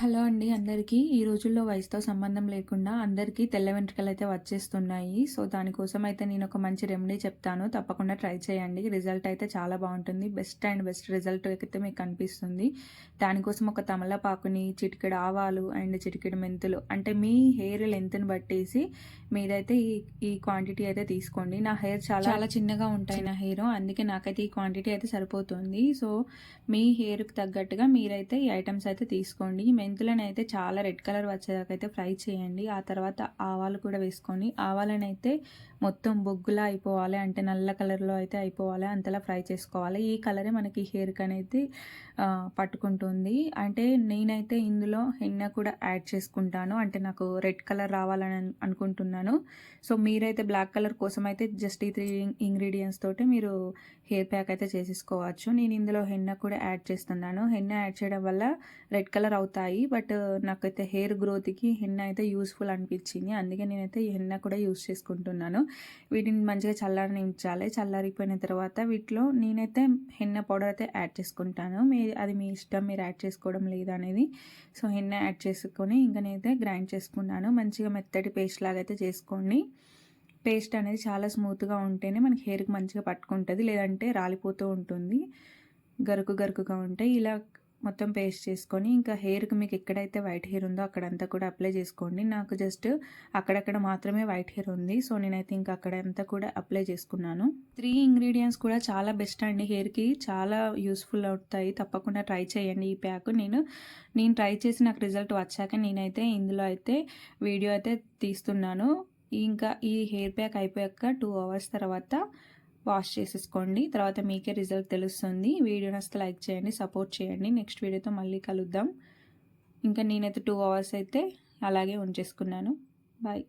Hello అండి అందరికీ. ఈ రోజుల్లో వయసుతో సంబంధం లేకుండా అందరికీ తెల్ల వెంట్రుకలు అయితే వచ్చేస్తున్నాయి. సో దానికోసం అయితే నేను ఒక మంచి రెమెడీ చెప్తాను. తప్పకుండా ట్రై చేయండి. రిజల్ట్ అయితే చాలా బాగుంటుంది. బెస్ట్ అండ్ బెస్ట్ రిజల్ట్ అయితే మీకు కనిపిస్తుంది దానికోసం ఒక తమలపాకుని చిటికెడు ఆవాలు అండ్ చిటికెడు మెంతులు అంటే మీ హెయిర్ లెంత్ని బట్టేసి మీరైతే ఈ ఈ క్వాంటిటీ అయితే తీసుకోండి. నా హెయిర్ చాలా చాలా చిన్నగా ఉంటాయి నా హెయిర్. అందుకే నాకైతే ఈ క్వాంటిటీ అయితే సరిపోతుంది. సో మీ హెయిర్కి తగ్గట్టుగా మీరైతే ఈ ఐటమ్స్ అయితే తీసుకోండి. మెంతులను అయితే చాలా రెడ్ కలర్ వచ్చేదాకా అయితే ఫ్రై చేయండి. ఆ తర్వాత ఆవాలు కూడా వేసుకొని ఆవాలను అయితే మొత్తం బొగ్గులా అయిపోవాలి అంటే నల్ల కలర్లో అయితే అయిపోవాలి. అంతలా ఫ్రై చేసుకోవాలి. ఈ కలరే మనకి హెయిర్కి అనేది పట్టుకుంటుంది. అంటే నేనైతే ఇందులో హెన్న కూడా యాడ్ చేసుకుంటాను. అంటే నాకు రెడ్ కలర్ రావాలని అనుకుంటున్నాను. సో మీరైతే బ్లాక్ కలర్ కోసం అయితే జస్ట్ ఈ త్రీ ఇంగ్రీడియంట్స్ తోటి మీరు హెయిర్ ప్యాక్ అయితే చేసేసుకోవచ్చు. నేను ఇందులో హెన్న కూడా యాడ్ చేస్తున్నాను. హెన్న యాడ్ చేయడం వల్ల రెడ్ కలర్ అవుతాయి. బట్ నాకైతే హెయిర్ గ్రోత్కి హెన్న అయితే యూస్ఫుల్ అనిపించింది. అందుకే నేనైతే ఈ హెన్న కూడా యూస్ చేసుకుంటున్నాను. వీటిని మంచిగా చల్లారనించాలి. చల్లారిపోయిన తర్వాత వీటిలో నేనైతే హెన్న పౌడర్ అయితే యాడ్ చేసుకుంటాను. మీ అది మీ ఇష్టం. మీరు యాడ్ చేసుకోవడం లేదనేది అనేది. సో హెన్న యాడ్ చేసుకొని ఇంకా నేనైతే గ్రైండ్ చేసుకున్నాను. మంచిగా మెత్తటి పేస్ట్ లాగా అయితే చేసుకోండి. పేస్ట్ అనేది చాలా స్మూత్గా ఉంటేనే మనకి హెయిర్కి మంచిగా పట్టుకుంటుంది లేదంటే రాలిపోతూ ఉంటుంది. గరుకు గరుకుగా ఉంటే ఇలా మొత్తం పేస్ట్ చేసుకొని ఇంకా హెయిర్కి మీకు ఎక్కడైతే వైట్ హెయిర్ ఉందో అక్కడంతా కూడా అప్లై చేసుకోండి. నాకు జస్ట్ అక్కడక్కడ మాత్రమే వైట్ హెయిర్ ఉంది. సో నేనైతే ఇంకా అక్కడంతా కూడా అప్లై చేసుకున్నాను. త్రీ ఇంగ్రీడియంట్స్ కూడా చాలా బెస్ట్ అండి హెయిర్కి చాలా యూస్ఫుల్ అవుతాయి. తప్పకుండా ట్రై చేయండి ఈ ప్యాక్. నేను నేను ట్రై చేసి నాకు రిజల్ట్ వచ్చాక నేనైతే ఇందులో అయితే వీడియో అయితే తీస్తున్నాను. ఇంకా ఈ హెయిర్ ప్యాక్ అయిపోయాక టూ అవర్స్ తర్వాత వాష్ చేసేసుకోండి. తర్వాత మీకే రిజల్ట్ తెలుస్తుంది. వీడియో నస్తే లైక్ చేయండి సపోర్ట్ చేయండి. నెక్స్ట్ వీడియోతో మళ్ళీ కలుద్దాం. ఇంకా నేనైతే టూ అవర్స్ అయితే అలాగే ఉంచేసుకున్నాను. బాయ్.